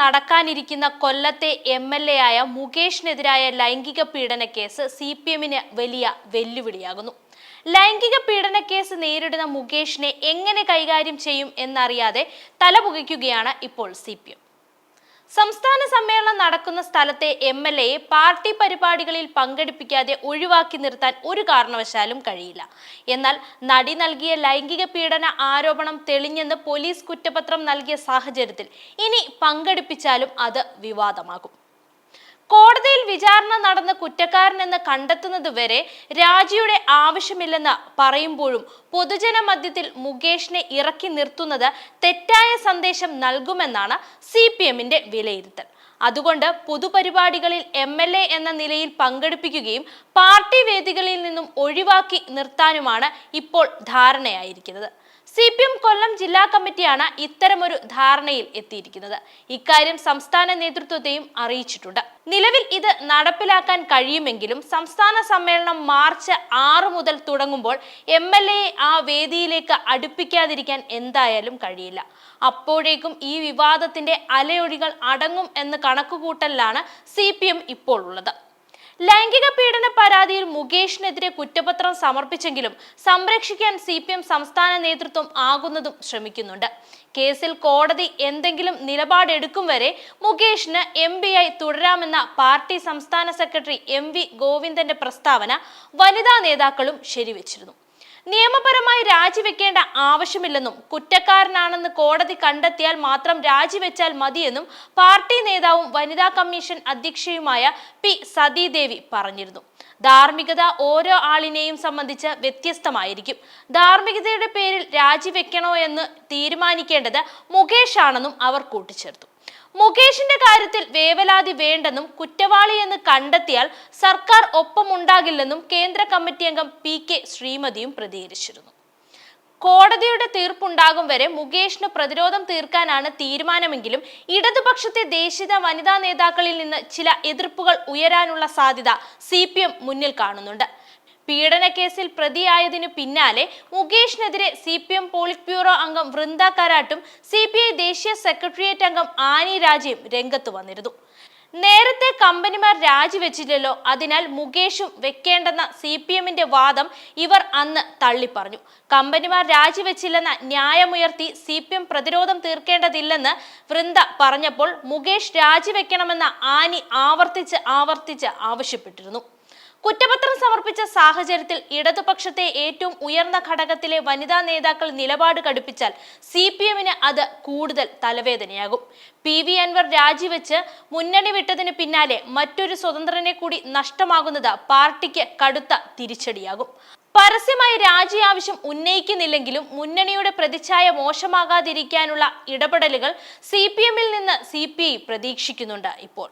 നടക്കാനിരിക്കുന്ന കൊല്ലത്തെ M L A ആയ മുകേഷിനെതിരായ ലൈംഗിക പീഡന കേസ് സി പി എമ്മിന് വലിയ വെല്ലുവിളിയാകുന്നു. ലൈംഗിക പീഡന കേസ് നേരിടുന്ന മുകേഷിനെ എങ്ങനെ കൈകാര്യം ചെയ്യും എന്നറിയാതെ തലപുകയ്ക്കുകയാണ് ഇപ്പോൾ സി പി എം. സംസ്ഥാന സമ്മേളനം നടക്കുന്ന സ്ഥലത്തെ എം എൽ എയെ പാർട്ടി പരിപാടികളിൽ പങ്കെടുപ്പിക്കാതെ ഒഴിവാക്കി നിർത്താൻ ഒരു കാരണവശാലും കഴിയില്ല. എന്നാൽ നടി നൽകിയ ലൈംഗിക പീഡന ആരോപണം തെളിഞ്ഞെന്ന് പോലീസ് കുറ്റപത്രം നൽകിയ സാഹചര്യത്തിൽ ഇനി പങ്കെടുപ്പിച്ചാലും അത് വിവാദമാകും. കോടതിയിൽ വിചാരണ നടന്ന കുറ്റക്കാരനെന്ന് കണ്ടെത്തുന്നത് വരെ രാജിയുടെ ആവശ്യമില്ലെന്ന് പറയുമ്പോഴും പൊതുജന മധ്യത്തിൽ മുകേഷിനെ ഇറക്കി നിർത്തുന്നത് തെറ്റായ സന്ദേശം നൽകുമെന്നാണ് സി പി എമ്മിന്റെ വിലയിരുത്തൽ. അതുകൊണ്ട് പൊതുപരിപാടികളിൽ എം എൽ എ എന്ന നിലയിൽ പങ്കെടുപ്പിക്കുകയും പാർട്ടി വേദികളിൽ നിന്നും ഒഴിവാക്കി നിർത്താനുമാണ് ഇപ്പോൾ ധാരണയായിരിക്കുന്നത്. സി പി എം കൊല്ലം ജില്ലാ കമ്മിറ്റിയാണ് ഇത്തരമൊരു ധാരണയിൽ എത്തിയിരിക്കുന്നത്. ഇക്കാര്യം സംസ്ഥാന നേതൃത്വത്തെയും അറിയിച്ചിട്ടുണ്ട്. നിലവിൽ ഇത് നടപ്പിലാക്കാൻ കഴിയുമെങ്കിലും സംസ്ഥാന സമ്മേളനം മാർച്ച് ആറ് മുതൽ തുടങ്ങുമ്പോൾ എം എൽ ആ വേദിയിലേക്ക് അടുപ്പിക്കാതിരിക്കാൻ എന്തായാലും കഴിയില്ല. അപ്പോഴേക്കും ഈ വിവാദത്തിന്റെ അലയൊഴികൾ അടങ്ങും എന്ന് കണക്കുകൂട്ടലിലാണ് സി ഇപ്പോൾ ഉള്ളത്. ലൈംഗിക പീഡന പരാതിയിൽ മുകേഷിനെതിരെ കുറ്റപത്രം സമർപ്പിച്ചെങ്കിലും സംരക്ഷിക്കാൻ സി പി എം സംസ്ഥാന നേതൃത്വം ആകുന്നതും ശ്രമിക്കുന്നുണ്ട്. കേസിൽ കോടതി എന്തെങ്കിലും നിലപാടെടുക്കും വരെ മുകേഷിന് എം തുടരാമെന്ന പാർട്ടി സംസ്ഥാന സെക്രട്ടറി എം വി ഗോവിന്ദന്റെ പ്രസ്താവന വനിതാ നേതാക്കളും ശരിവെച്ചിരുന്നു. നിയമപരമായി രാജിവെക്കേണ്ട ആവശ്യമില്ലെന്നും കുറ്റക്കാരനാണെന്ന് കോടതി കണ്ടെത്തിയാൽ മാത്രം രാജിവെച്ചാൽ മതിയെന്നും പാർട്ടി നേതാവും വനിതാ കമ്മീഷൻ അധ്യക്ഷയുമായ പി സതീദേവി പറഞ്ഞിരുന്നു. ധാർമ്മികത ഓരോ ആളിനെയും സംബന്ധിച്ച് വ്യത്യസ്തമായിരിക്കും. ധാർമ്മികതയുടെ പേരിൽ രാജിവെക്കണോ എന്ന് തീരുമാനിക്കേണ്ടത് മുകേഷ് ആണെന്നും അവർ കൂട്ടിച്ചേർത്തു. മുകേഷിന്റെ കാര്യത്തിൽ വേവലാതി വേണ്ടെന്നും കുറ്റവാളിയെന്ന് കണ്ടെത്തിയാൽ സർക്കാർ ഒപ്പമുണ്ടാകില്ലെന്നും കേന്ദ്ര കമ്മിറ്റി അംഗം പി കെ ശ്രീമതിയും പ്രതികരിച്ചിരുന്നു. കോടതിയുടെ തീർപ്പുണ്ടാകും വരെ മുകേഷിന് പ്രതിരോധം തീർക്കാനാണ് തീരുമാനമെങ്കിലും ഇടതുപക്ഷത്തെ ദേശീയ വനിതാ നേതാക്കളിൽ നിന്ന് ചില എതിർപ്പുകൾ ഉയരാനുള്ള സാധ്യത സി മുന്നിൽ കാണുന്നുണ്ട്. പീഡനക്കേസിൽ പ്രതിയായതിനു പിന്നാലെ മുകേഷിനെതിരെ C P M polit bureau അംഗം വൃന്ദ കരാട്ടും സി പി ഐ ദേശീയ സെക്രട്ടേറിയറ്റ് അംഗം ആനി രാജയും രംഗത്ത് വന്നിരുന്നു. നേരത്തെ കമ്പനിമാർ രാജിവെച്ചില്ലല്ലോ അതിനാൽ മുകേഷും വെക്കേണ്ടെന്ന സി പി എമ്മിന്റെ വാദം ഇവർ അന്ന് തള്ളിപ്പറഞ്ഞു. കമ്പനിമാർ രാജിവെച്ചില്ലെന്ന ന്യായമുയർത്തി സി പി എം പ്രതിരോധം തീർക്കേണ്ടതില്ലെന്ന് വൃന്ദ പറഞ്ഞപ്പോൾ മുകേഷ് രാജിവെക്കണമെന്ന ആനി ആവർത്തിച്ച് ആവർത്തിച്ച് ആവശ്യപ്പെട്ടിരുന്നു. കുറ്റപത്രം സമർപ്പിച്ച സാഹചര്യത്തിൽ ഇടതുപക്ഷത്തെ ഏറ്റവും ഉയർന്ന ഘടകത്തിലെ വനിതാ നേതാക്കൾ നിലപാട് കടുപ്പിച്ചാൽ സി പി എമ്മിന് അത് കൂടുതൽ തലവേദനയാകും. പി വി അൻവർ രാജിവെച്ച് മുന്നണി വിട്ടതിന് പിന്നാലെ മറ്റൊരു സ്വതന്ത്രനെ കൂടി നഷ്ടമാകുന്നത് പാർട്ടിക്ക് കടുത്ത തിരിച്ചടിയാകും. പരസ്യമായി രാജി ആവശ്യം ഉന്നയിക്കുന്നില്ലെങ്കിലും മുന്നണിയുടെ പ്രതിച്ഛായ മോശമാകാതിരിക്കാനുള്ള ഇടപെടലുകൾ സി പി എമ്മിൽ നിന്ന് സി പി ഐ പ്രതീക്ഷിക്കുന്നുണ്ട് ഇപ്പോൾ.